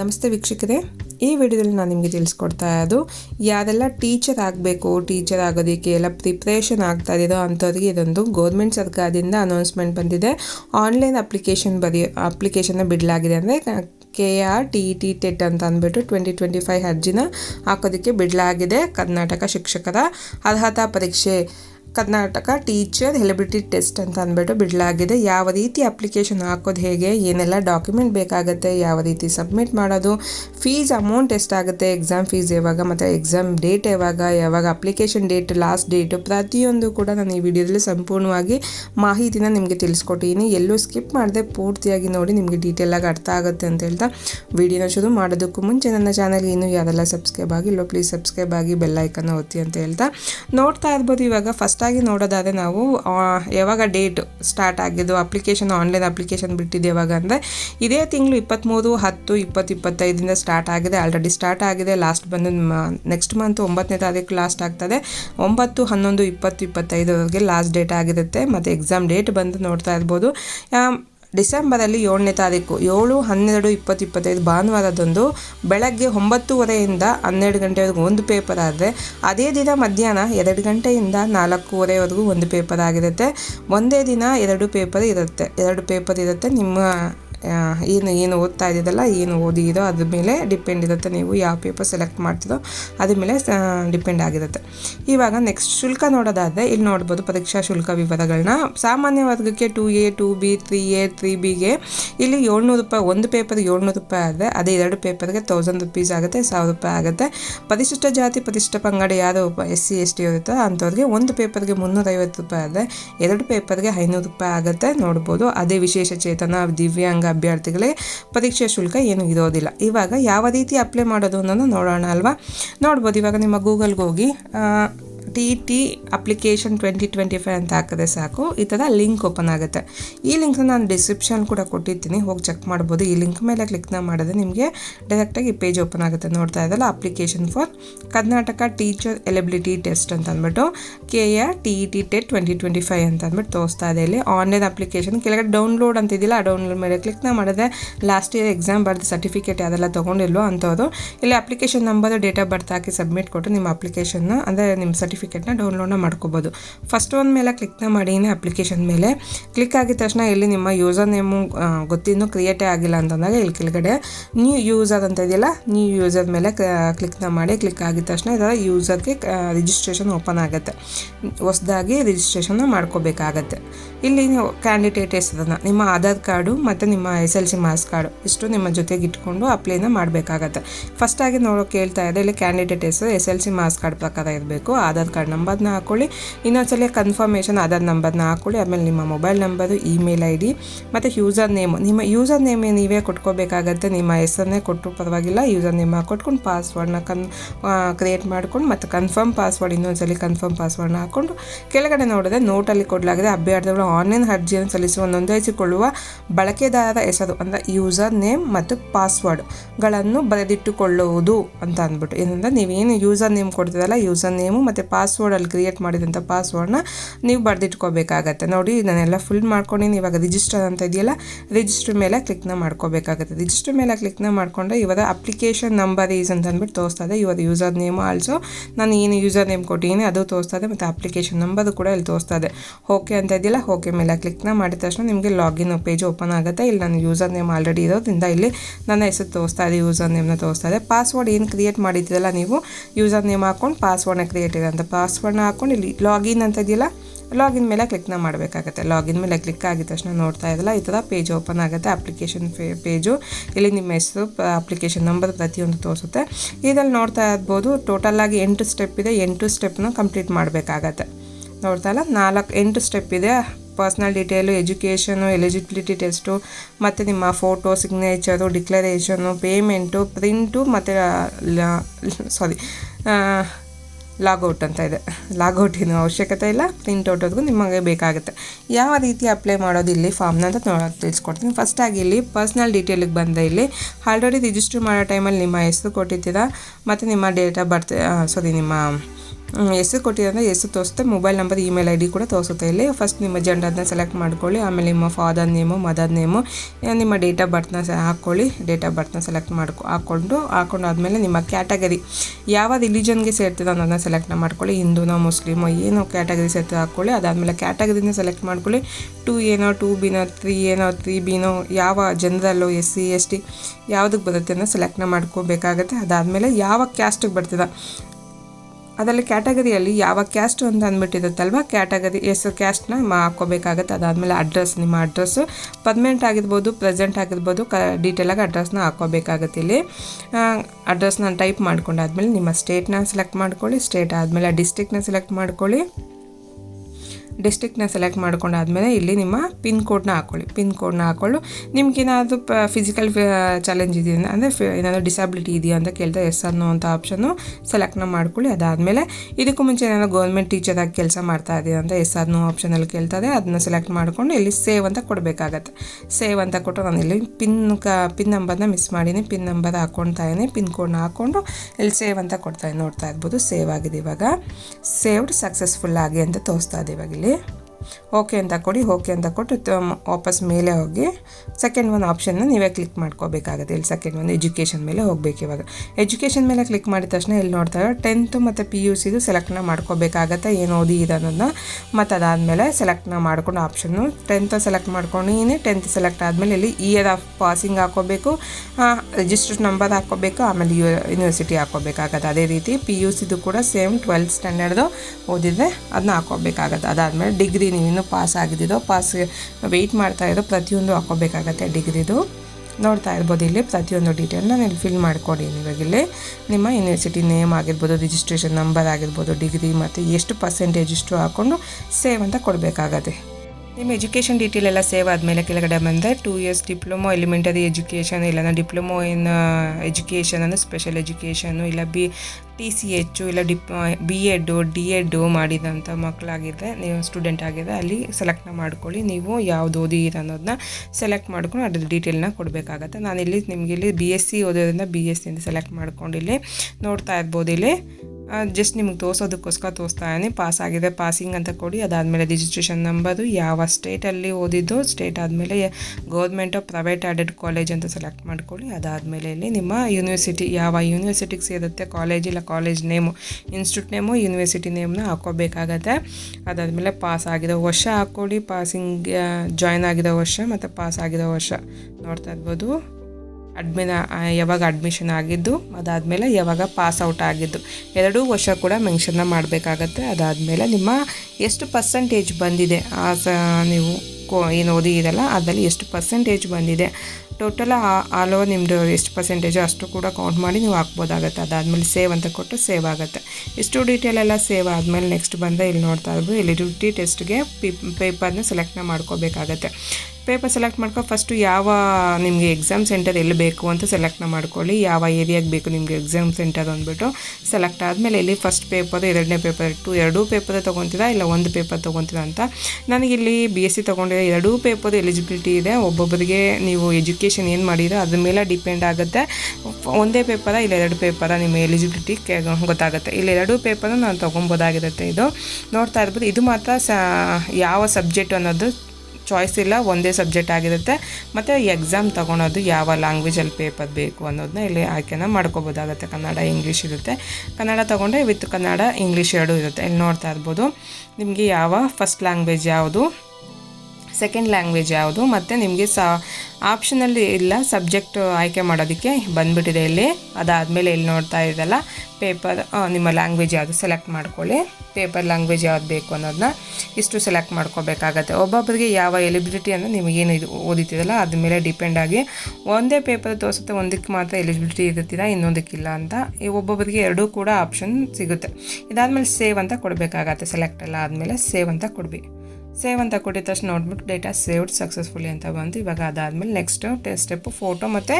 ನಮಸ್ತೆ ವೀಕ್ಷಕರೇ, ಈ ವಿಡಿಯೋದಲ್ಲಿ ನಾನು ನಿಮಗೆ ತಿಳಿಸ್ಕೊಡ್ತಾ ಇರೋದು, ಯಾರೆಲ್ಲ ಟೀಚರ್ ಆಗಬೇಕು ಟೀಚರ್ ಆಗೋದಕ್ಕೆ ಎಲ್ಲ ಪ್ರಿಪ್ರೇಷನ್ ಆಗ್ತಾ ಇರೋ ಅಂಥವ್ರಿಗೆ ಇದೊಂದು ಗೌರ್ಮೆಂಟ್ ಸರ್ಕಾರದಿಂದ ಅನೌನ್ಸ್ಮೆಂಟ್ ಬಂದಿದೆ. ಆನ್ಲೈನ್ ಅಪ್ಲಿಕೇಶನ್ ಬರೆಯೋ ಅಪ್ಲಿಕೇಶನ್ನ ಬಿಡಲಾಗಿದೆ ಅಂದರೆ K R T E T TET ಅಂತ ಅಂದ್ಬಿಟ್ಟು ಟ್ವೆಂಟಿ ಟ್ವೆಂಟಿ ಫೈವ್ ಅರ್ಜಿನ ಹಾಕೋದಕ್ಕೆ ಬಿಡಲಾಗಿದೆ ಕರ್ನಾಟಕ ಶಿಕ್ಷಕರ ಅರ್ಹತಾ ಪರೀಕ್ಷೆ. ಕರ್ನಾಟಕ ಟೀಚರ್ ಎಲಿಬಿಲಿಟಿ ಟೆಸ್ಟ್ ಅಂತ ಅಂದ್ಬಿಟ್ಟು ಬಿಡಲಾಗಿದೆ. ಯಾವ ರೀತಿ ಅಪ್ಲಿಕೇಶನ್ ಹಾಕೋದು ಹೇಗೆ, ಏನೆಲ್ಲ ಡಾಕ್ಯುಮೆಂಟ್ ಬೇಕಾಗುತ್ತೆ, ಯಾವ ರೀತಿ ಸಬ್ಮಿಟ್ ಮಾಡೋದು, ಫೀಸ್ ಅಮೌಂಟ್ ಎಷ್ಟಾಗುತ್ತೆ, ಎಕ್ಸಾಮ್ ಫೀಸ್ ಯಾವಾಗ, ಮತ್ತು ಎಕ್ಸಾಮ್ ಡೇಟ್ ಯಾವಾಗ ಯಾವಾಗ ಅಪ್ಲಿಕೇಶನ್ ಡೇಟ್, ಲಾಸ್ಟ್ ಡೇಟು ಪ್ರತಿಯೊಂದು ಕೂಡ ನಾನು ಈ ವಿಡಿಯೋದಲ್ಲಿ ಸಂಪೂರ್ಣವಾಗಿ ಮಾಹಿತಿನ ನಿಮಗೆ ತಿಳಿಸ್ಕೊಟ್ಟಿದ್ದೀನಿ. ಎಲ್ಲೂ ಸ್ಕಿಪ್ ಮಾಡದೆ ಪೂರ್ತಿಯಾಗಿ ನೋಡಿ, ನಿಮಗೆ ಡೀಟೇಲಾಗಿ ಅರ್ಥ ಆಗುತ್ತೆ ಅಂತ ಹೇಳ್ತಾ ವಿಡಿಯೋನ ಶುರು ಮಾಡೋದಕ್ಕೂ ಮುಂಚೆ ನನ್ನ ಚಾನಲ್ ಇನ್ನೂ ಯಾರೆಲ್ಲ ಸಬ್ಸ್ಕ್ರೈಬ್ ಆಗಿಲ್ಲೋ ಪ್ಲೀಸ್ ಸಬ್ಸ್ಕ್ರೈಬ್ ಆಗಿ ಬೆಲ್ಲೈಕನ್ನು ಒತ್ತಿ ಅಂತ ಹೇಳ್ತಾ ನೋಡ್ತಾ ಇರ್ಬೋದು. ಇವಾಗ ಫಸ್ಟಾಗಿ ನೋಡೋದಾದರೆ ನಾವು ಯಾವಾಗ ಡೇಟ್ ಸ್ಟಾರ್ಟ್ ಆಗಿದ್ದು, ಅಪ್ಲಿಕೇಶನ್, ಆನ್ಲೈನ್ ಅಪ್ಲಿಕೇಶನ್ ಬಿಟ್ಟಿದ್ದು ಯಾವಾಗ ಅಂದರೆ, ಇದೇ ತಿಂಗಳು ಇಪ್ಪತ್ತ್ಮೂರು ಹತ್ತು ಇಪ್ಪತ್ತು ಇಪ್ಪತ್ತೈದಿಂದ ಸ್ಟಾರ್ಟ್ ಆಗಿದೆ. ಆಲ್ರೆಡಿ ಸ್ಟಾರ್ಟ್ ಆಗಿದೆ. ಲಾಸ್ಟ್ ಬಂದು ನೆಕ್ಸ್ಟ್ ಮಂತ್ ಒಂಬತ್ತನೇ ತಾರೀಕು ಲಾಸ್ಟ್ ಆಗ್ತದೆ. ಒಂಬತ್ತು, ಹನ್ನೊಂದು, ಇಪ್ಪತ್ತು ಇಪ್ಪತ್ತೈದವರೆಗೆ ಲಾಸ್ಟ್ ಡೇಟ್ ಆಗಿರುತ್ತೆ. ಮತ್ತು ಎಕ್ಸಾಮ್ ಡೇಟ್ ಬಂದು ನೋಡ್ತಾ ಇರ್ಬೋದು. ಡಿಸೆಂಬರಲ್ಲಿ ಏಳನೇ ತಾರೀಕು, ಏಳು, ಹನ್ನೆರಡು, ಇಪ್ಪತ್ತು, ಇಪ್ಪತ್ತೈದು ಭಾನುವಾರದೊಂದು ಬೆಳಗ್ಗೆ ಒಂಬತ್ತುವರೆಯಿಂದ ಹನ್ನೆರಡು ಗಂಟೆವರೆಗೂ ಒಂದು ಪೇಪರ್ ಆದರೆ, ಅದೇ ದಿನ ಮಧ್ಯಾಹ್ನ ಎರಡು ಗಂಟೆಯಿಂದ ನಾಲ್ಕೂವರೆವರೆಗೂ ಒಂದು ಪೇಪರ್ ಆಗಿರುತ್ತೆ. ಒಂದೇ ದಿನ ಎರಡು ಪೇಪರ್ ಇರುತ್ತೆ. ಎರಡು ಪೇಪರ್ ಇರುತ್ತೆ ನಿಮ್ಮ ಏನು ಏನು ಓದ್ತಾ ಇದ್ದೀರಲ್ಲ ಏನು ಓದಿದೋ ಅದ್ರ ಮೇಲೆ ಡಿಪೆಂಡ್ ಇರುತ್ತೆ ನೀವು ಯಾವ ಪೇಪರ್ ಸೆಲೆಕ್ಟ್ ಮಾಡ್ತೀರೋ, ಅದ್ರ ಮೇಲೆ ಡಿಪೆಂಡ್ ಆಗಿರುತ್ತೆ. ಇವಾಗ ನೆಕ್ಸ್ಟ್ ಶುಲ್ಕ ನೋಡೋದಾದರೆ, ಇಲ್ಲಿ ನೋಡ್ಬೋದು ಪರೀಕ್ಷಾ ಶುಲ್ಕ ವಿವರಗಳನ್ನ ಸಾಮಾನ್ಯ ವರ್ಗಕ್ಕೆ two A two B three A three ಬಿಗೆ ಇಲ್ಲಿ ಏಳ್ನೂರು ರೂಪಾಯಿ, ಒಂದು ಪೇಪರ್ಗೆ ಏಳ್ನೂರು ರೂಪಾಯಿ ಆದರೆ ಅದೇ ಎರಡು ಪೇಪರ್ಗೆ ತೌಸಂಡ್ ರುಪೀಸ್ ಆಗುತ್ತೆ, ಸಾವಿರ ರೂಪಾಯಿ ಆಗುತ್ತೆ. ಪರಿಶಿಷ್ಟ ಜಾತಿ, ಪರಿಶಿಷ್ಟ ಪಂಗಡ ಯಾರು ಎಸ್ ಸಿ ಎಸ್ ಟಿ ಇರುತ್ತೋ ಅಂಥವ್ರಿಗೆ ಒಂದು ಪೇಪರ್ಗೆ ಮುನ್ನೂರೈವತ್ತು ರೂಪಾಯಿ ಆದರೆ ಎರಡು ಪೇಪರ್ಗೆ ಐನೂರು ರೂಪಾಯಿ ಆಗುತ್ತೆ. ನೋಡ್ಬೋದು, ಅದೇ ವಿಶೇಷ ಚೇತನ, ದಿವ್ಯಾಂಗ ಅಭ್ಯರ್ಥಿಗಳಿಗೆ ಪರೀಕ್ಷೆ ಶುಲ್ಕ ಏನು ಇರೋದಿಲ್ಲ. ಇವಾಗ ಯಾವ ರೀತಿ ಅಪ್ಲೈ ಮಾಡೋದು ಅನ್ನೋದು ನೋಡೋಣ ಅಲ್ವಾ? ನೋಡ್ಬೋದು. ಇವಾಗ ನಿಮ್ಮ ಗೂಗಲ್ಗೆ ಹೋಗಿ T T application twenty twenty five ಅಂತ ಹಾಕಿದ್ರೆ ಸಾಕು. ಈ ಥರ ಲಿಂಕ್ ಓಪನ್ ಆಗುತ್ತೆ. ಈ ಲಿಂಕ್ನ ನಾನು ಡಿಸ್ಕ್ರಿಪ್ಷನ್ ಕೂಡ ಕೊಟ್ಟಿರ್ತೀನಿ. ಹೋಗಿ ಚೆಕ್ ಮಾಡ್ಬೋದು. ಈ ಲಿಂಕ್ ಮೇಲೆ ಕ್ಲಿಕ್ನ ಮಾಡಿದ್ರೆ ನಿಮಗೆ ಡೈರೆಕ್ಟಾಗಿ ಪೇಜ್ ಓಪನ್ ಆಗುತ್ತೆ. ನೋಡ್ತಾ ಇದ್ದಲ್ಲ application for Karnataka teacher eligibility test ಅಂತ ಅಂದ್ಬಿಟ್ಟು, K A T E T TET twenty twenty five ಅಂತ ಅಂದ್ಬಿಟ್ಟು ತೋರಿಸ್ತಾ ಇದೆ ಇಲ್ಲಿ. ಆನ್ಲೈನ್ ಅಪ್ಲಿಕೇಶನ್ ಕೆಳಗಡೆ ಡೌನ್ಲೋಡ್ ಅಂತಿದ್ದಿಲ್ಲ ಆ ಡೌನ್ಲೋಡ್ ಮೇಲೆ ಕ್ಲಿಕ್ನ ಮಾಡಿದ್ರೆ ಲಾಸ್ಟ್ ಇಯರ್ ಎಕ್ಸಾಮ್ ಬರೆದ ಸರ್ಟಿಫಿಕೇಟ್ ಅದೆಲ್ಲ ತೊಗೊಂಡಿಲ್ವೋ ಅಂಥವ್ರು ಇಲ್ಲಿ application number, date of birth hockey submit ಕೊಟ್ಟು ನಿಮ್ಮ ಅಪ್ಲಿಕೇಶನ್ನ ಅಂದರೆ ನಿಮ್ಮ ಸರ್ಟಿಫಿಕೇಟ್ನ ಡೌನ್ಲೋಡ್ನ ಮಾಡ್ಕೋಬೋದು. ಫಸ್ಟ್ ಒಂದು ಮೇಲೆ ಕ್ಲಿಕ್ನ ಮಾಡಿ ಅಪ್ಲಿಕೇಶನ್ ಮೇಲೆ. ಕ್ಲಿಕ್ ಆಗಿದ ತಕ್ಷಣ ಇಲ್ಲಿ ನಿಮ್ಮ ಯೂಸರ್ ನೇಮು ಗೊತ್ತಿನ್ನೂ ಕ್ರಿಯೇಟೇ ಆಗಿಲ್ಲ ಅಂತಂದಾಗ ಇಲ್ಲಿ ಕೆಳಗಡೆ ನ್ಯೂ ಯೂಸರ್ ಅಂತ ಇದೆಯಲ್ಲ ನ್ಯೂ ಯೂಸರ್ ಮೇಲೆ ಕ್ಲಿಕ್ನ ಮಾಡಿ ಕ್ಲಿಕ್ ಆಗಿದ ತಕ್ಷಣ ಇದರ ಯೂಸರ್ಗೆ ರಿಜಿಸ್ಟ್ರೇಷನ್ ಓಪನ್ ಆಗುತ್ತೆ. ಹೊಸದಾಗಿ ರಿಜಿಸ್ಟ್ರೇಷನ್ನ ಮಾಡ್ಕೋಬೇಕಾಗತ್ತೆ. ಇಲ್ಲಿ ನೀವು ಕ್ಯಾಂಡಿಡೇಟ್ ಹೆಸರನ್ನು, ನಿಮ್ಮ ಆಧಾರ್ ಕಾರ್ಡು ಮತ್ತು ನಿಮ್ಮ S L C marks card ಇಷ್ಟು ನಿಮ್ಮ ಜೊತೆಗೆ ಇಟ್ಕೊಂಡು ಅಪ್ಲೈನ ಮಾಡಬೇಕಾಗತ್ತೆ. ಫಸ್ಟಾಗಿ ನೋಡೋ ಕೇಳ್ತಾ ಇದೆ ಇಲ್ಲಿ ಕ್ಯಾಂಡಿಡೇಟ್ ಹೆಸರು, S L C marks card ಪ್ರಕಾರ ಇರಬೇಕು. ಆಧಾರ್ ಕಾರ್ಡ್ ನಂಬರ್ನ ಹಾಕೊಳ್ಳಿ. ಇನ್ನೊಂದ್ಸಲ ಕನ್ಫರ್ಮೇಷನ್ ಆಧಾರ್ ನಂಬರ್ನ ಹಾಕ್ಕೊಳ್ಳಿ ಆಮೇಲೆ ನಿಮ್ಮ mobile number email I D ಮತ್ತು ಯೂಸರ್ ನೇಮ್ ನಿಮ್ಮ ಯೂಸರ್ ನೇಮ್ ನೀವೇ ಕೊಟ್ಕೋಬೇಕಾಗತ್ತೆ. ನಿಮ್ಮ ಹೆಸರನ್ನೇ ಕೊಟ್ಟರು ಪರವಾಗಿಲ್ಲ. ಯೂಸರ್ ನೇಮ್ ಹಾಕೊಟ್ಕೊಂಡು ಪಾಸ್ವರ್ಡ್ನ ಕನ್ ಕ್ರಿಯೇಟ್ ಮಾಡ್ಕೊಂಡು ಮತ್ತು ಕನ್ಫರ್ಮ್ ಪಾಸ್ವರ್ಡ್ ಇನ್ನೊಂದ್ಸಲಿ ಕನ್ಫರ್ಮ್ ಪಾಸ್ವರ್ಡ್ನ ಹಾಕ್ಕೊಂಡು ಕೆಳಗಡೆ ನೋಡಿದ್ರೆ ನೋಟಲ್ಲಿ ಕೊಡಲಾಗಿದೆ. ಅಭ್ಯರ್ಥಿಗಳು ಆನ್ಲೈನ್ ಅರ್ಜಿಯನ್ನು ಸಲ್ಲಿಸುವ, ನೋಂದಾಯಿಸಿಕೊಳ್ಳುವ ಬಳಕೆದಾರರ ಹೆಸರು ಅಂದರೆ ಯೂಸರ್ ನೇಮ್ ಮತ್ತು ಪಾಸ್ವರ್ಡ್ಗಳನ್ನು ಬರೆದಿಟ್ಟುಕೊಳ್ಳುವುದು ಅಂತ ಅಂದ್ಬಿಟ್ಟು. ಏನಂದರೆ ನೀವೇನು ಯೂಸರ್ ನೇಮ್ ಕೊಡ್ತೀರಲ್ಲ ಯೂಸರ್ ನೇಮು ಮತ್ತು ಪಾಸ್ವರ್ಡಲ್ಲಿ ಕ್ರಿಯೇಟ್ ಮಾಡಿದಂಥ ಪಾಸ್ವರ್ಡ್ನ ನೀವು ಬರೆದಿಟ್ಕೋಬೇಕಾಗತ್ತೆ. ನೋಡಿ ನಾನೆಲ್ಲ ಫುಲ್ ಮಾಡ್ಕೊಂಡಿನಿ ಇವಾಗ ರಿಜಿಸ್ಟರ್ ಅಂತ ಇದೆಯಲ್ಲ ರಿಜಿಸ್ಟರ್ ಮೇಲೆ ಕ್ಲಿಕ್ನ ಮಾಡ್ಕೋಬೇಕಾಗತ್ತೆ. ರಿಜಿಸ್ಟರ್ ಮೇಲೆ ಕ್ಲಿಕ್ನ ಮಾಡಿಕೊಂಡ್ರೆ ಇವರ ಅಪ್ಲಿಕೇಶನ್ ನಂಬರ್ ಈಸ್ ಅಂತ ಅಂದ್ಬಿಟ್ಟು ತೋರಿಸ್ತಾ ಇದೆ ಇವರ ಯೂಸರ್ ನೇಮು ಆಲ್ಸೋ ನಾನು ಏನು ಯೂಸರ್ ನೇಮ್ ಕೊಟ್ಟಿದ್ದೀನಿ, ಅದು ತೋರಿಸ್ತಾ ಇದೆ ಮತ್ತು ಅಪ್ಲಿಕೇಶನ್ ನಂಬರ್ ಕೂಡ ಇಲ್ಲಿ ತೋರಿಸ್ತಾ ಇದೆ ಓಕೆ ಅಂತ ಇದೆಯಲ್ಲ ಓಕೆ, ಮೇಲೆ ಕ್ಲಿಕ್ನ ಮಾಡಿದ ತಕ್ಷಣ ನಿಮಗೆ ಲಾಗಿನ್ ಪೇಜ್ ಓಪನ್ ಆಗುತ್ತೆ. ಇಲ್ಲಿ ನಾನು ಯೂಸರ್ ನೇಮ್ ಆಲ್ರೆಡಿ ಇರೋದ್ರಿಂದ ಇಲ್ಲಿ ನನ್ನ ಹೆಸರು ತೋರಿಸ್ತಾ ಇದೆ, ಯೂಸರ್ ನೇಮ್ನ ತೋರಿಸ್ತಾ ಇದೆ. ಪಾಸ್ವರ್ಡ್ ಏನು ಕ್ರಿಯೇಟ್ ಮಾಡಿದ್ದೀರಲ್ಲ ನೀವು? ಯೂಸರ್ ನೇಮ್ ಹಾಕ್ಕೊಂಡು ಪಾಸ್ವರ್ಡ್ನ ಕ್ರಿಯೇಟ್ ಇದೆ ಅಂತ. ಪಾಸ್ವರ್ಡ್ನ ಹಾಕೊಂಡು ಇಲ್ಲಿ ಲಾಗಿನ್ ಅಂತ ಇದೆಯಲ್ಲ, ಲಾಗಿನ್ ಮೇಲೆ ಕ್ಲಿಕ್ನ ಮಾಡಬೇಕಾಗತ್ತೆ. ಲಾಗಿನ್ ಮೇಲೆ ಕ್ಲಿಕ್ ಆಗಿದ ತಕ್ಷಣ ನೋಡ್ತಾ ಇದ್ದಲ್ಲ ಈ ಥರ ಪೇಜ್ ಓಪನ್ ಆಗುತ್ತೆ. ಅಪ್ಲಿಕೇಶನ್ ಪೇಜು, ಇಲ್ಲಿ ನಿಮ್ಮ ಹೆಸರು ಅಪ್ಲಿಕೇಶನ್ ನಂಬರ್ ಪ್ರತಿಯೊಂದು ತೋರಿಸುತ್ತೆ. ಇದರಲ್ಲಿ ನೋಡ್ತಾ ಇರ್ಬೋದು ಟೋಟಲಾಗಿ ಎಂಟು ಸ್ಟೆಪ್ ಇದೆ. ಎಂಟು ಸ್ಟೆಪ್ನ ಕಂಪ್ಲೀಟ್ ಮಾಡಬೇಕಾಗತ್ತೆ. ನೋಡ್ತಾ ಇಲ್ಲ. ನಾಲ್ಕು, ಎಂಟು ಸ್ಟೆಪ್ ಇದೆ. Personal detail education eligibility test ಮತ್ತು ನಿಮ್ಮ photo signature declaration payment print ಮತ್ತು ಸಾರಿ ಲಾಗೌಟ್ ಅಂತ ಇದೆ. ಲಾಗೌಟ್ ಏನು ಅವಶ್ಯಕತೆ ಇಲ್ಲ. ಪ್ರಿಂಟ್ ಔಟ್ವರೆಗೂ ನಿಮಗೆ ಬೇಕಾಗುತ್ತೆ. ಯಾವ ರೀತಿ ಅಪ್ಲೈ ಮಾಡೋದು ಇಲ್ಲಿ ಫಾರ್ಮ್ನ ಅಂತ ನೋಡೋಕೆ ತಿಳಿಸ್ಕೊಡ್ತೀನಿ. ಫಸ್ಟಾಗಿ ಇಲ್ಲಿ ಪರ್ಸ್ನಲ್ ಡೀಟೇಲಿಗೆ ಬಂದೆ ಇಲ್ಲಿ. ಆಲ್ರೆಡಿ ರಿಜಿಸ್ಟರ್ ಮಾಡೋ ಟೈಮಲ್ಲಿ ನಿಮ್ಮ ಹೆಸರು ಕೊಟ್ಟಿದ್ದೀರಾ, ಮತ್ತು ನಿಮ್ಮ ಡೇಟ್ ಆಫ್ ಬರ್ತ್ ಸಾರಿ ನಿಮ್ಮ ಹೆಸರು ಕೊಟ್ಟಿರೋದ್ರೆ ಹೆಸರು ತೋರಿಸುತ್ತೆ. Mobile number email I D ಕೂಡ ತೋರಿಸುತ್ತೆ ಇಲ್ಲಿ. ಫಸ್ಟ್ ನಿಮ್ಮ ಜೆಂಡರ್ನ ಸೆಲೆಕ್ಟ್ ಮಾಡ್ಕೊಳ್ಳಿ. ಆಮೇಲೆ ನಿಮ್ಮ ಫಾದರ್ ನೇಮು ಮದರ್ ನೇಮು ನಿಮ್ಮ ಡೇಟ್ ಆಫ್ ಬರ್ತ್ನ ಹಾಕ್ಕೊಳ್ಳಿ. ಡೇಟ್ ಆಫ್ ಬರ್ತ್ನ ಸೆಲೆಕ್ಟ್ ಮಾಡ್ಕೊ ಹಾಕ್ಕೊಂಡು ಹಾಕೊಂಡಾದ್ಮೇಲೆ ನಿಮ್ಮ ಕ್ಯಾಟಗರಿ ಯಾವ ರಿಲಿಜನ್ಗೆ ಸೇರ್ತದೆ ಅನ್ನೋದನ್ನ ಸೆಲೆಕ್ಟ್ ಮಾಡ್ಕೊಳ್ಳಿ. ಹಿಂದೂನೋ, ಮುಸ್ಲಿಮೋ, ಏನೋ ಕ್ಯಾಟಗರಿ ಸೇರ್ತದೆ ಹಾಕ್ಕೊಳ್ಳಿ. ಅದಾದಮೇಲೆ ಕ್ಯಾಟಗರಿನ ಸೆಲೆಕ್ಟ್ ಮಾಡ್ಕೊಳ್ಳಿ. ಟು ಏನೋ, ಟೂ ಬಿನೋ, ತ್ರೀ ಏನೋ, ತ್ರೀ ಬಿನೋ, ಯಾವ general S C, S T ಯಾವುದಕ್ಕೆ ಬರುತ್ತೆ ಅನ್ನೋ ಸೆಲೆಕ್ಟ್ನ ಮಾಡ್ಕೋಬೇಕಾಗತ್ತೆ. ಅದಾದಮೇಲೆ ಯಾವ ಕ್ಯಾಸ್ಟಿಗೆ ಬರ್ತಿದೆ? ಅದರಲ್ಲಿ ಕ್ಯಾಟಗರಿಯಲ್ಲಿ ಯಾವ ಕ್ಯಾಸ್ಟ್ ಅಂತ ಅಂದ್ಬಿಟ್ಟಿರುತ್ತಲ್ವ, ಕ್ಯಾಟಗರಿ ಎಷ್ಟು ಕ್ಯಾಸ್ಟ್ನ ಹಾಕ್ಕೋಬೇಕಾಗತ್ತೆ. ಅದಾದಮೇಲೆ ಅಡ್ರೆಸ್, ನಿಮ್ಮ ಅಡ್ರೆಸ್ಸು. ಪರ್ಮನೆಂಟ್ ಆಗಿರ್ಬೋದು, ಪ್ರೆಸೆಂಟ್ ಆಗಿರ್ಬೋದು, ಕ ಡೀಟೇಲಾಗಿ ಅಡ್ರೆಸ್ನ ಹಾಕ್ಕೋಬೇಕಾಗತ್ತೆ ಇಲ್ಲಿ. ಅಡ್ರೆಸ್ನ ಟೈಪ್ ಮಾಡ್ಕೊಂಡಾದ್ಮೇಲೆ ನಿಮ್ಮ ಸ್ಟೇಟ್ನ ಸೆಲೆಕ್ಟ್ ಮಾಡ್ಕೊಳ್ಳಿ. ಸ್ಟೇಟ್ ಆದಮೇಲೆ ಡಿಸ್ಟಿಕ್ನ ಸೆಲೆಕ್ಟ್ ಮಾಡ್ಕೊಳ್ಳಿ. ಡಿಸ್ಟ್ರಿಕ್ನ ಸೆಲೆಕ್ಟ್ ಮಾಡ್ಕೊಂಡಾದ್ಮೇಲೆ ಇಲ್ಲಿ ನಿಮ್ಮ ಪಿನ್ ಕೋಡ್ನ ಹಾಕ್ಕೊಳ್ಳಿ ಪಿನ್ ಕೋಡ್ನ ಹಾಕ್ಕೊಂಡು ನಿಮ್ಗೇನಾದರೂ ಪ ಫಿಸಿಕಲ್ ಚಾಲೆಂಜ್ ಇದೆಯಾ ಅಂದರೆ ಏನಾದರೂ ಡಿಸಬಿಲಿಟಿ ಇದೆಯಾ ಅಂತ ಕೇಳ್ತಾ ಎಸ್ ಅನ್ನೋ ಅಂತ ಆಪ್ಷನ್ನು ಸೆಲೆಕ್ಟ್ನ ಮಾಡ್ಕೊಳ್ಳಿ. ಅದಾದಮೇಲೆ ಇದಕ್ಕೂ ಮುಂಚೆ ಏನಾದರೂ ಗೌರ್ಮೆಂಟ್ ಟೀಚರಾಗಿ ಕೆಲಸ ಮಾಡ್ತಾ ಇದೆಯಾ ಅಂತ ಎಸ್ ಅನ್ನೋ ಆಪ್ಷನಲ್ಲಿ ಕೇಳ್ತದೆ ಅದನ್ನ ಸೆಲೆಕ್ಟ್ ಮಾಡಿಕೊಂಡು ಇಲ್ಲಿ ಸೇವ್ ಅಂತ ಕೊಡಬೇಕಾಗತ್ತೆ. ಸೇವ್ ಅಂತ ಕೊಟ್ಟು ನಾನು ಇಲ್ಲಿ ಪಿನ್ ಕ ಪಿನ್ ನಂಬರ್ನ ಮಿಸ್ ಮಾಡೀನಿ. ಪಿನ್ ನಂಬರ್ ಹಾಕ್ಕೊಳ್ತಾ ಇದ್ದೀನಿ ಪಿನ್ ಕೋಡ್ನ ಹಾಕ್ಕೊಂಡು ಇಲ್ಲಿ ಸೇವ್ ಅಂತ ಕೊಡ್ತಾ ನೋಡ್ತಾ ಇರ್ಬೋದು ಸೇವ್ ಆಗಿದೆ ಇವಾಗ. ಸೇವ್ಡ್ ಸಕ್ಸಸ್ಫುಲ್ ಆಗಿ ಅಂತ ತೋರಿಸ್ತಾ ಇದೆ ಇವಾಗ ಇಲ್ಲಿ. ya. ಓಕೆ ಅಂತ ಕೊಡಿ, ಓಕೆ ಅಂತ ಕೊಟ್ಟು ವಾಪಸ್ ಮೇಲೆ ಹೋಗಿ ಸೆಕೆಂಡ್ ಒನ್ ಆಪ್ಷನ್ನ ನೀವೇ ಕ್ಲಿಕ್ ಮಾಡ್ಕೋಬೇಕಾಗುತ್ತೆ. ಇಲ್ಲಿ ಸೆಕೆಂಡ್ ಒಂದು ಎಜುಕೇಷನ್ ಮೇಲೆ ಹೋಗಬೇಕು ಇವಾಗ. ಎಜುಕೇಷನ್ ಮೇಲೆ ಕ್ಲಿಕ್ ಮಾಡಿದ ತಕ್ಷಣ ಇಲ್ಲಿ ನೋಡ್ತಾರೆ ಟೆಂತು ಮತ್ತು ಪಿ ಯು ಸಿದು ಸೆಲೆಕ್ಟ್ನ ಮಾಡ್ಕೋಬೇಕಾಗತ್ತೆ, ಏನು ಓದಿ ಅನ್ನೋದನ್ನ ಮತ್ತು ಅದಾದಮೇಲೆ ಸೆಲೆಕ್ಟ್ನ ಮಾಡ್ಕೊಂಡು ಆಪ್ಷನ್ನು ಟೆಂತ್ ಸೆಲೆಕ್ಟ್ ಮಾಡ್ಕೊಂಡು ಇನ್ನು ಟೆಂತ್ ಸೆಲೆಕ್ಟ್ ಆದಮೇಲೆ ಇಲ್ಲಿ ಇಯರ್ ಆಫ್ ಪಾಸಿಂಗ್ ಹಾಕೋಬೇಕು ರಿಜಿಸ್ಟರ್ಡ್ ನಂಬರ್ ಹಾಕೋಬೇಕು ಆಮೇಲೆ ಯು ಯೂನಿವರ್ಸಿಟಿ ಹಾಕೋಬೇಕಾಗತ್ತೆ ಅದೇ ರೀತಿ ಪಿ ಯು ಸಿದು ಕೂಡ ಸೇಮ್ ಟ್ವೆಲ್ತ್ ಸ್ಟ್ಯಾಂಡರ್ಡು ಓದಿದ್ರೆ ಅದನ್ನ ಹಾಕೋಬೇಕಾಗತ್ತೆ ಅದಾದಮೇಲೆ ಡಿಗ್ರಿ ಇನ್ನೂ ಪಾಸ್ ಆಗಿದ್ದಿದ್ದೋ ಪಾಸ್ ವೆಯ್ಟ್ ಮಾಡ್ತಾ ಇರೋ ಪ್ರತಿಯೊಂದು ಹಾಕೋಬೇಕಾಗತ್ತೆ ಡಿಗ್ರಿದು ನೋಡ್ತಾ ಇರ್ಬೋದು ಇಲ್ಲಿ ಪ್ರತಿಯೊಂದು ಡೀಟೇಲ್ನ ನೀವು ಫಿಲ್ ಮಾಡಿಕೊಡಿ ಇವಾಗ ಇಲ್ಲಿ. ನಿಮ್ಮ ಯೂನಿವರ್ಸಿಟಿ ನೇಮ್ ಆಗಿರ್ಬೋದು ರಿಜಿಸ್ಟ್ರೇಷನ್ ನಂಬರ್ ಆಗಿರ್ಬೋದು ಡಿಗ್ರಿ ಮತ್ತು ಎಷ್ಟು ಪರ್ಸೆಂಟೇಜ್ ಇಷ್ಟು ಹಾಕ್ಕೊಂಡು ಸೇವ್ ಅಂತ ಕೊಡಬೇಕಾಗತ್ತೆ. ನಿಮ್ಮ ಎಜುಕೇಷನ್ ಡೀಟೇಲ್ ಎಲ್ಲ ಸೇವ್ ಆದಮೇಲೆ ಕೆಳಗಡೆ ಬಂದರೆ two years diploma elementary education ಇಲ್ಲ ಡಿಪ್ಲೊಮೊ ಇನ್ ಎಜುಕೇಷನ್ ಅಂದರೆ ಸ್ಪೆಷಲ್ ಎಜುಕೇಷನು ಇಲ್ಲ ಬಿ ಟಿ ಸಿ ಎಚ್ಚು ಇಲ್ಲ dip B Ed D Ed ಮಾಡಿದಂಥ ಮಕ್ಕಳಾಗಿದೆ ನೀವು ಸ್ಟೂಡೆಂಟ್ ಆಗಿದೆ ಅಲ್ಲಿ ಸೆಲೆಕ್ಟ್ನ ಮಾಡ್ಕೊಳ್ಳಿ. ನೀವು ಯಾವ್ದು ಓದಿರ ಅನ್ನೋದನ್ನ ಸೆಲೆಕ್ಟ್ ಮಾಡ್ಕೊಂಡು ಅದ್ರ ಡೀಟೇಲ್ನ ಕೊಡಬೇಕಾಗತ್ತೆ. ನಾನಿಲ್ಲಿ ನಿಮಗೆ ಇಲ್ಲಿ ಬಿ ಎಸ್ ಸಿ ಓದೋದ್ರಿಂದ ಬಿ ಎಸ್ ಸಿ ಸೆಲೆಕ್ಟ್ ಮಾಡ್ಕೊಂಡು ಇಲ್ಲಿ ನೋಡ್ತಾ ಇರ್ಬೋದು ಇಲ್ಲಿ. ಜಸ್ಟ್ ನಿಮ್ಗೆ ತೋರಿಸೋದಕ್ಕೋಸ್ಕರ ತೋರಿಸ್ತಾ ಇದ್ದೀನಿ. ಪಾಸ್ ಆಗಿದೆ. ಪಾಸಿಂಗ್ ಅಂತ ಕೊಡಿ. ಅದಾದಮೇಲೆ ರಿಜಿಸ್ಟ್ರೇಷನ್ ನಂಬರು ಯಾವ ಸ್ಟೇಟಲ್ಲಿ ಓದಿದ್ದು ಸ್ಟೇಟ್ ಆದಮೇಲೆ ಗೌರ್ಮೆಂಟ್ ಪ್ರೈವೇಟ್ ಆಡೆಡ್ ಕಾಲೇಜ್ ಅಂತ ಸೆಲೆಕ್ಟ್ ಮಾಡ್ಕೊಳ್ಳಿ. ಅದಾದಮೇಲೆ ಇಲ್ಲಿ ನಿಮ್ಮ ಯೂನಿವರ್ಸಿಟಿ ಯಾವ ಯೂನಿವರ್ಸಿಟಿಗೆ ಸೇರುತ್ತೆ ಕಾಲೇಜ್ ಇಲ್ಲ college name institute name university ನೇಮ್ನ ಹಾಕೋಬೇಕಾಗತ್ತೆ ಅದಾದಮೇಲೆ ಪಾಸ್ ಆಗಿರೋ ವರ್ಷ ಹಾಕ್ಕೊಳ್ಳಿ. ಪಾಸಿಂಗ್ ಜಾಯ್ನ್ ಆಗಿರೋ ವರ್ಷ ಮತ್ತು ಪಾಸ್ ಆಗಿರೋ ವರ್ಷ ನೋಡ್ತಾ ಇರ್ಬೋದು. ಅಡ್ಮಿನ ಯಾವಾಗ ಅಡ್ಮಿಷನ್ ಆಗಿದ್ದು, ಅದಾದಮೇಲೆ ಯಾವಾಗ ಪಾಸ್ ಔಟ್ ಆಗಿದ್ದು. ಎರಡೂ ವರ್ಷ ಕೂಡ ಮೆನ್ಷನ್ನ ಮಾಡಬೇಕಾಗತ್ತೆ. ಅದಾದಮೇಲೆ ನಿಮ್ಮ ಎಷ್ಟು ಪರ್ಸೆಂಟೇಜ್ ಬಂದಿದೆ? ಆ, ಸ, ನೀವು ಕೋ, ಏನು ಓದಿದ್ದೀರಲ್ಲ ಅದರಲ್ಲಿ ಎಷ್ಟು ಪರ್ಸೆಂಟೇಜ್ ಬಂದಿದೆ? ಟೋಟಲ್ ಆಲ್ ಓವರ್ ನಿಮ್ಮದು ಎಷ್ಟು ಪರ್ಸೆಂಟೇಜು ಅಷ್ಟು ಕೂಡ ಕೌಂಟ್ ಮಾಡಿ ನೀವು ಹಾಕ್ಬೋದಾಗತ್ತೆ. ಅದಾದಮೇಲೆ ಸೇವ್ ಅಂತ ಕೊಟ್ಟು ಸೇವ್ ಆಗುತ್ತೆ. ಇಷ್ಟು ಡೀಟೇಲ್ ಎಲ್ಲ ಸೇವ್ ಆದಮೇಲೆ ನೆಕ್ಸ್ಟ್ ಬಂದ ಇಲ್ಲಿ ನೋಡ್ತಾ ಇರ್ಬೋದು ಎಲಿಜಿಬಿಲಿಟಿ ಟೆಸ್ಟ್ಗೆ ಪೇಪರ್ನ ಸೆಲೆಕ್ಟ್ನ ಮಾಡ್ಕೋಬೇಕಾಗತ್ತೆ. ಪೇಪರ್ ಸೆಲೆಕ್ಟ್ ಮಾಡ್ಕೊ ಫಸ್ಟು ಯಾವ ನಿಮಗೆ ಎಕ್ಸಾಮ್ ಸೆಂಟರ್ ಎಲ್ಲಿ ಬೇಕು ಅಂತ ಸೆಲೆಕ್ಟ್ನ ಮಾಡ್ಕೊಳ್ಳಿ. ಯಾವ ಏರಿಯಾಗೆ ಬೇಕು ನಿಮಗೆ ಎಕ್ಸಾಮ್ ಸೆಂಟರ್ ಅಂದ್ಬಿಟ್ಟು ಸೆಲೆಕ್ಟ್ ಆದಮೇಲೆ ಇಲ್ಲಿ ಫಸ್ಟ್ ಪೇಪರ್ ಎರಡನೇ ಪೇಪರ್ ಟು ಎರಡೂ ಪೇಪರ್ ತೊಗೊತೀರಾ ಇಲ್ಲ ಒಂದು ಪೇಪರ್ ತೊಗೊತೀರಾ ಅಂತ. ನನಗಿಲ್ಲಿ ಬಿ ಎಸ್ ಸಿ ತೊಗೊಂಡಿರೋ ಎರಡೂ ಪೇಪರ್ ಎಲಿಜಿಬಿಲಿಟಿ ಇದೆ. ಒಬ್ಬೊಬ್ಬರಿಗೆ ನೀವು ಎಜುಕೇಷನ್ ಏನು ಮಾಡಿರೋ ಅದ್ರ ಮೇಲೆ ಡಿಪೆಂಡ್ ಆಗುತ್ತೆ. ಒಂದೇ ಪೇಪರ ಇಲ್ಲ ಎರಡು ಪೇಪರ ನಿಮ್ಮ ಎಲಿಜಿಬಿಲಿಟಿ ಗೊತ್ತಾಗುತ್ತೆ. ಇಲ್ಲಿ ಎರಡೂ ಪೇಪರ್ ನಾನು ತೊಗೊಬೋದಾಗಿರುತ್ತೆ ಇದು. ನೋಡ್ತಾ ಇರ್ಬೋದು, ಇದು ಮಾತ್ರ ಸ, ಯಾವ ಸಬ್ಜೆಕ್ಟ್ ಅನ್ನೋದು ಚಾಯ್ಸ್ ಇಲ್ಲ, ಒಂದೇ ಸಬ್ಜೆಕ್ಟ್ ಆಗಿರುತ್ತೆ. ಮತ್ತು ಎಕ್ಸಾಮ್ ತೊಗೊಳೋದು ಯಾವ ಲ್ಯಾಂಗ್ವೇಜಲ್ಲಿ ಪೇಪರ್ ಬೇಕು ಅನ್ನೋದನ್ನ ಇಲ್ಲಿ ಆಯ್ಕೆನ ಮಾಡ್ಕೋಬೋದಾಗುತ್ತೆ. ಕನ್ನಡ ಇಂಗ್ಲೀಷ್ ಇರುತ್ತೆ. ಕನ್ನಡ ತೊಗೊಂಡ್ರೆ ವಿತ್ ಕನ್ನಡ ಇಂಗ್ಲೀಷ್ ಎರಡೂ ಇರುತ್ತೆ. ಇಲ್ಲಿ ನೋಡ್ತಾ ಇರ್ಬೋದು, ನಿಮಗೆ ಯಾವ ಫಸ್ಟ್ ಲ್ಯಾಂಗ್ವೇಜ್ ಯಾವುದು? ಸೆಕೆಂಡ್ ಲ್ಯಾಂಗ್ವೇಜ್ ಯಾವುದು? ಮತ್ತು ನಿಮಗೆ ಸ ಆಪ್ಷನಲ್ಲಿ ಇಲ್ಲ ಸಬ್ಜೆಕ್ಟ್ ಆಯ್ಕೆ ಮಾಡೋದಕ್ಕೆ ಬಂದುಬಿಟ್ಟಿದೆ ಇಲ್ಲಿ. ಅದಾದಮೇಲೆ ಇಲ್ಲಿ ನೋಡ್ತಾ ಇದ್ದಲ್ಲ ಪೇಪರ್ ನಿಮ್ಮ ಲ್ಯಾಂಗ್ವೇಜ್ ಯಾವುದು? ಸೆಲೆಕ್ಟ್ ಮಾಡ್ಕೊಳ್ಳಿ. ಪೇಪರ್ ಲ್ಯಾಂಗ್ವೇಜ್ ಯಾವ್ದು ಬೇಕು ಅನ್ನೋದನ್ನ ಇಷ್ಟು ಸೆಲೆಕ್ಟ್ ಮಾಡ್ಕೋಬೇಕಾಗತ್ತೆ. ಒಬ್ಬೊಬ್ಬರಿಗೆ ಯಾವ ಎಲಿಬಿಲಿಟಿ ಅಂದರೆ ನಿಮಗೇನು ಇದು ಓದಿತಿದಲ್ಲ ಅದ್ರ ಮೇಲೆ ಡಿಪೆಂಡ್ ಆಗಿ ಒಂದೇ ಪೇಪರ್ ತೋರಿಸುತ್ತೆ, ಒಂದಕ್ಕೆ ಮಾತ್ರ ಎಲಿಜಿಬಿಲಿಟಿ ಇರುತ್ತೀರಾ ಇನ್ನೊಂದಕ್ಕಿಲ್ಲ ಅಂತ ಈ ಒಬ್ಬೊಬ್ಬರಿಗೆ ಎರಡೂ ಕೂಡ ಆಪ್ಷನ್ ಸಿಗುತ್ತೆ. ಇದಾದಮೇಲೆ ಸೇವ್ ಅಂತ ಕೊಡಬೇಕಾಗತ್ತೆ ಸೆಲೆಕ್ಟ್ ಎಲ್ಲ ಆದಮೇಲೆ ಸೇವ್ ಅಂತ ಕೊಡಬೇಕು. ಸೇವ್ ಅಂತ ಕೊಟ್ಟಿದ ತಕ್ಷಣ ನೋಡ್ಬಿಟ್ಟು ಡೇಟಾ ಸೇವ್ಡ್ ಸಕ್ಸಸ್ಫುಲಿ ಅಂತ ಬಂತು. ಇವಾಗ ಅದಾದಮೇಲೆ ನೆಕ್ಸ್ಟ್ ಟೆಸ್ಟ್ ಸ್ಟೆಪ್ಪು ಫೋಟೋ ಮತ್ತು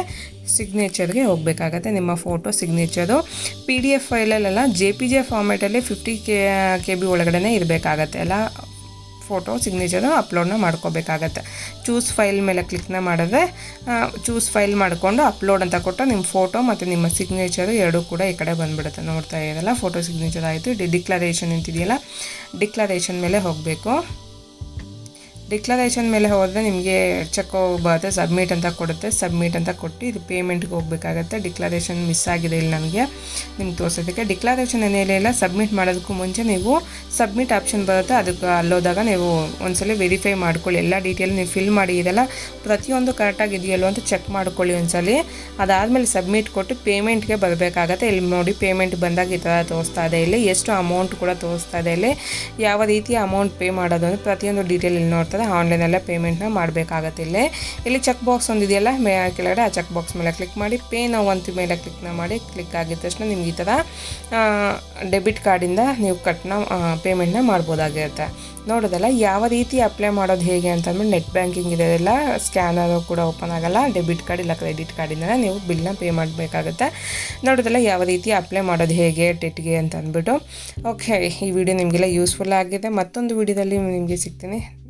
ಸಿಗ್ನೇಚರ್ಗೆ ಹೋಗಬೇಕಾಗತ್ತೆ. ನಿಮ್ಮ photo signature P D F ಫೈಲಲ್ಲೆಲ್ಲ J P G ಫಾರ್ಮೇಟಲ್ಲಿ ಫಿಫ್ಟಿ ಕೆ ಕೆ ಬಿ ಒಳಗಡೆ ಇರಬೇಕಾಗತ್ತೆ. ಎಲ್ಲ ಫೋಟೋ ಸಿಗ್ನೇಚರು ಅಪ್ಲೋಡ್ನ ಮಾಡ್ಕೋಬೇಕಾಗತ್ತೆ. ಚೂಸ್ ಫೈಲ್ ಮೇಲೆ ಕ್ಲಿಕ್ನ ಮಾಡಿದ್ರೆ ಚೂಸ್ ಫೈಲ್ ಮಾಡಿಕೊಂಡು ಅಪ್ಲೋಡ್ ಅಂತ ಕೊಟ್ಟು ನಿಮ್ಮ ಫೋಟೋ ಮತ್ತು ನಿಮ್ಮ ಸಿಗ್ನೇಚರು ಎರಡೂ ಕೂಡ ಈ ಕಡೆ ಬಂದುಬಿಡುತ್ತೆ. ನೋಡ್ತಾ ಇರೋಲ್ಲ ಫೋಟೋ ಸಿಗ್ನೇಚರ್ ಆಯಿತು. ಡಿಕ್ಲರೇಷನ್ ಅಂತಿದೆಯಲ್ಲ ಡಿಕ್ಲರೇಷನ್ ಮೇಲೆ ಹೋಗಬೇಕು. ಡಿಕ್ಲರೇಷನ್ ಮೇಲೆ ಹೋದರೆ ನಿಮಗೆ ಚೆಕ್ ಬರುತ್ತೆ ಸಬ್ಮಿಟ್ ಅಂತ ಕೊಡುತ್ತೆ. ಸಬ್ಮಿಟ್ ಅಂತ ಕೊಟ್ಟು ಇದು ಪೇಮೆಂಟ್ಗೆ ಹೋಗಬೇಕಾಗತ್ತೆ. ಡಿಕ್ಲರೇಷನ್ ಮಿಸ್ ಆಗಿದೆ ಇಲ್ಲಿ ನನಗೆ ನಿಮ್ಗೆ ತೋರಿಸೋದಕ್ಕೆ ಡಿಕ್ಲರೇಷನ್ ಏನೇನಿಲ್ಲ ಸಬ್ಮಿಟ್ ಮಾಡೋದಕ್ಕೂ ಮುಂಚೆ ನೀವು ಸಬ್ಮಿಟ್ ಆಪ್ಷನ್ ಬರುತ್ತೆ. ಅದಕ್ಕೆ ಅಲ್ಲೋದಾಗ ನೀವು ಒಂದ್ಸಲ ವೆರಿಫೈ ಮಾಡ್ಕೊಳ್ಳಿ. ಎಲ್ಲ ಡೀಟೇಲ್ ನೀವು ಫಿಲ್ ಮಾಡಿ ಇದೆಲ್ಲ ಪ್ರತಿಯೊಂದು ಕರೆಕ್ಟಾಗಿ ಇದೆಯಲ್ಲೋ ಅಂತ ಚೆಕ್ ಮಾಡ್ಕೊಳ್ಳಿ ಒಂದ್ಸಲಿ. ಅದಾದಮೇಲೆ ಸಬ್ಮಿಟ್ ಕೊಟ್ಟು ಪೇಮೆಂಟ್ಗೆ ಬರಬೇಕಾಗತ್ತೆ. ಇಲ್ಲಿ ನೋಡಿ ಪೇಮೆಂಟ್ ಬಂದಾಗ ಈ ಥರ ತೋರಿಸ್ತಾ ಇದೆ ಇಲ್ಲಿ. ಎಷ್ಟು ಅಮೌಂಟ್ ಕೂಡ ತೋರಿಸ್ತಾ ಇದೆ ಇಲ್ಲಿ. ಯಾವ ರೀತಿಯ ಅಮೌಂಟ್ ಪೇ ಮಾಡೋದು ಅಂದರೆ ಪ್ರತಿಯೊಂದು ಡೀಟೇಲ್ ಇಲ್ಲಿ ನೋಡ್ತಾರೆ ಆನ್ಲೈನಲ್ಲೇ ಪೇಮೆಂಟ್ನ ಮಾಡಬೇಕಾಗತ್ತೆ ಇಲ್ಲಿ. ಇಲ್ಲಿ ಚೆಕ್ ಬಾಕ್ಸ್ ಒಂದಿದೆಯಲ್ಲ ಮೇ ಕೆಳಗಡೆ ಆ ಚೆಕ್ ಬಾಕ್ಸ್ ಮೇಲೆ ಕ್ಲಿಕ್ ಮಾಡಿ, ಪೇ ನಾವು ಅಂತ ಮೇಲೆ ಕ್ಲಿಕ್ನ ಮಾಡಿ, ಕ್ಲಿಕ್ ಆಗಿದ ತಕ್ಷಣ ನಿಮ್ಗೆ ಈ ಥರ ಡೆಬಿಟ್ ಕಾರ್ಡಿಂದ ನೀವು ಕಟ್ನ ಪೇಮೆಂಟ್ನ ಮಾಡ್ಬೋದಾಗಿರುತ್ತೆ. ನೋಡೋದಲ್ಲ, ಯಾವ ರೀತಿ ಅಪ್ಲೈ ಮಾಡೋದು ಹೇಗೆ ಅಂತಂದ್ಬಿಟ್ಟು ನೆಟ್ ಬ್ಯಾಂಕಿಂಗ್ ಇದೆಲ್ಲ ಸ್ಕ್ಯಾನರು ಕೂಡ ಓಪನ್ ಆಗಲ್ಲ. ಡೆಬಿಟ್ ಕಾರ್ಡ್ ಇಲ್ಲ ಕ್ರೆಡಿಟ್ ಕಾರ್ಡಿಂದ ನೀವು ಬಿಲ್ನ ಪೇ ಮಾಡಬೇಕಾಗುತ್ತೆ. ನೋಡೋದಲ್ಲ, ಯಾವ ರೀತಿ ಅಪ್ಲೈ ಮಾಡೋದು ಹೇಗೆ ಟೆಟ್ಗೆ ಅಂತ ಅಂದ್ಬಿಟ್ಟು. ಓಕೆ, ಈ ವಿಡಿಯೋ ನಿಮಗೆಲ್ಲ ಯೂಸ್ಫುಲ್ ಆಗಿದೆ. ಮತ್ತೊಂದು ವಿಡಿಯೋದಲ್ಲಿ ನಿಮಗೆ ಸಿಗ್ತೀನಿ.